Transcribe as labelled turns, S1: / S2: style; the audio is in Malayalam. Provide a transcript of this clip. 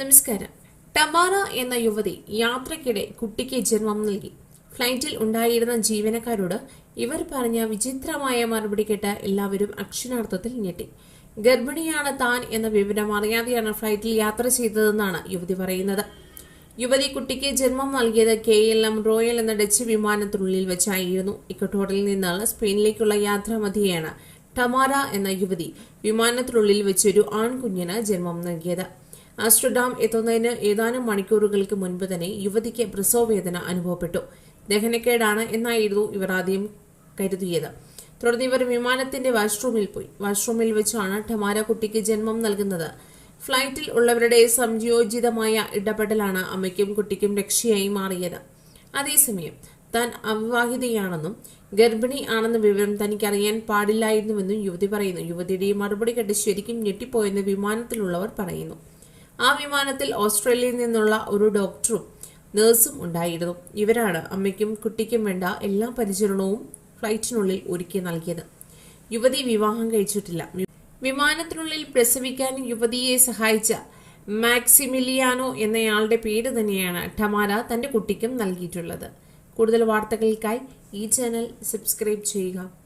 S1: നമസ്കാരം. ടമാറ എന്ന യുവതി യാത്രയ്ക്കിടെ കുട്ടിക്ക് ജന്മം നൽകി. ഫ്ലൈറ്റിൽ ഉണ്ടായിരുന്ന ജീവനക്കാരോട് ഇവർ പറഞ്ഞ വിചിത്രമായ മറുപടി കേട്ട എല്ലാവരും അക്ഷരാർത്ഥത്തിൽ ഞെട്ടി. ഗർഭിണിയാണ് താൻ എന്ന വിവരം അറിയാതെയാണ് ഫ്ലൈറ്റിൽ യാത്ര ചെയ്തതെന്നാണ് യുവതി പറയുന്നത്. യുവതി കുട്ടിക്ക് ജന്മം നൽകിയത് കെ എൽ എം റോയൽ എന്ന ഡച്ച് വിമാനത്തിനുള്ളിൽ വെച്ചായിരുന്നു. ഇക്കട്ടോറിൽ നിന്നാണ് സ്പെയിനിലേക്കുള്ള യാത്രാമധ്യയാണ് ടമാര എന്ന യുവതി വിമാനത്തിനുള്ളിൽ വെച്ചൊരു ആൺകുഞ്ഞിന് ജന്മം നൽകിയത്. ആസ്റ്റർഡാം എത്തുന്നതിന് ഏതാനും മണിക്കൂറുകൾക്ക് മുൻപ് തന്നെ യുവതിക്ക് പ്രസവവേദന അനുഭവപ്പെട്ടു. ദഹനക്കേടാണ് എന്നായിരുന്നു ഇവർ ആദ്യം കരുതിയത്. തുടർന്ന് ഇവർ വിമാനത്തിന്റെ വാഷ്റൂമിൽ പോയി. വാഷ്റൂമിൽ വെച്ചാണ് ടമാര കുട്ടിക്ക് ജന്മം നൽകുന്നത്. ഫ്ലൈറ്റിൽ ഉള്ളവരുടെ സംയോജിതമായ ഇടപെടലാണ് അമ്മയ്ക്കും കുട്ടിക്കും രക്ഷയായി മാറിയത്. അതേസമയം താൻ അവിവാഹിതയാണെന്നും ഗർഭിണി ആണെന്ന വിവരം തനിക്കറിയാൻ പാടില്ലായിരുന്നുവെന്നും യുവതി പറയുന്നു. യുവതിയുടെ മറുപടി കേട്ട് ശരിക്കും ഞെട്ടിപ്പോയെന്ന് വിമാനത്തിലുള്ളവർ പറയുന്നു. ആ വിമാനത്തിൽ ഓസ്ട്രേലിയയിൽ നിന്നുള്ള ഒരു ഡോക്ടറും നഴ്സും ഉണ്ടായിരുന്നു. ഇവരാണ് അമ്മയ്ക്കും കുട്ടിക്കും വേണ്ട എല്ലാ പരിചരണവും ഫ്ലൈറ്റിനുള്ളിൽ ഒരുക്കി നൽകിയത്. യുവതി വിവാഹം കഴിച്ചിട്ടില്ല. വിമാനത്തിനുള്ളിൽ പ്രസവിക്കാൻ യുവതിയെ സഹായിച്ച മാക്സിമിലിയാനോ എന്നയാളുടെ പേര് തന്നെയാണ് ടമാര തന്റെ കുട്ടിക്കും നൽകിയിട്ടുള്ളത്. കൂടുതൽ വാർത്തകൾക്കായി ഈ ചാനൽ സബ്സ്ക്രൈബ് ചെയ്യുക.